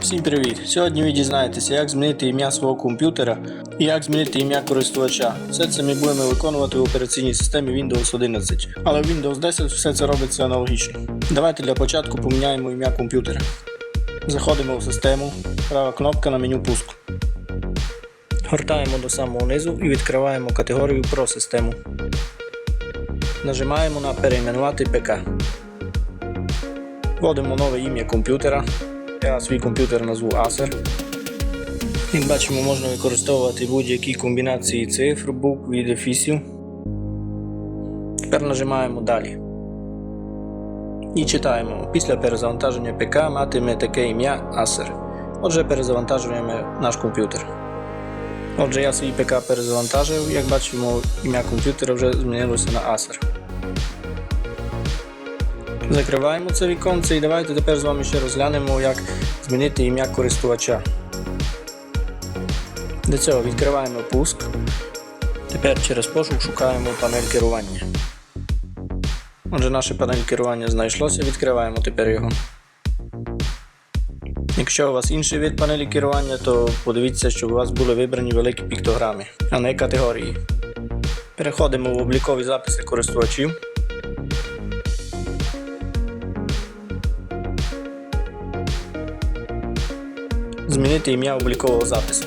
Всім привіт! Сьогодні ви дізнаєтеся, як змінити ім'я свого комп'ютера і як змінити ім'я користувача. Все це ми будемо виконувати в операційній системі Windows 11, але в Windows 10 все це робиться аналогічно. Давайте для початку поміняємо ім'я комп'ютера. Заходимо в систему, права кнопка на меню пуск. Гортаємо до самого низу і відкриваємо категорію про систему. Нажимаємо на перейменувати ПК. Вводимо нове ім'я комп'ютера. Я свій комп'ютер назву Acer. Як бачимо, можна використовувати будь-які комбінації цифр, букв і дефісів. Тепер нажимаємо Далі. І читаємо. Після перезавантаження ПК матиме таке ім'я Acer. Отже, перезавантажуємо наш комп'ютер. Отже, я свій ПК перезавантажив, як бачимо, ім'я комп'ютера вже змінилося на Acer. Закриваємо це віконце і давайте тепер з вами ще розглянемо, як змінити ім'я користувача. Для цього відкриваємо пуск. Тепер через пошук шукаємо панель керування. Отже, наша панель керування знайшлося, відкриваємо тепер його. Якщо у вас інший вид панелі керування, то подивіться, щоб у вас були вибрані великі піктограми, а не категорії. Переходимо в облікові записи користувачів. Змінити ім'я облікового запису.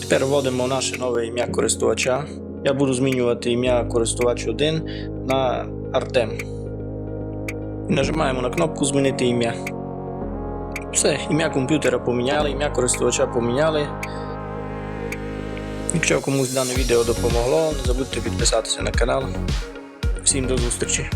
Тепер вводимо наше нове ім'я користувача. Я буду змінювати ім'я користувач 1 на Артем. Нажимаємо на кнопку Змінити ім'я. Все, ім'я комп'ютера поміняли, ім'я користувача поміняли. Якщо комусь дане відео допомогло, не забудьте підписатися на канал. Всім до зустрічі!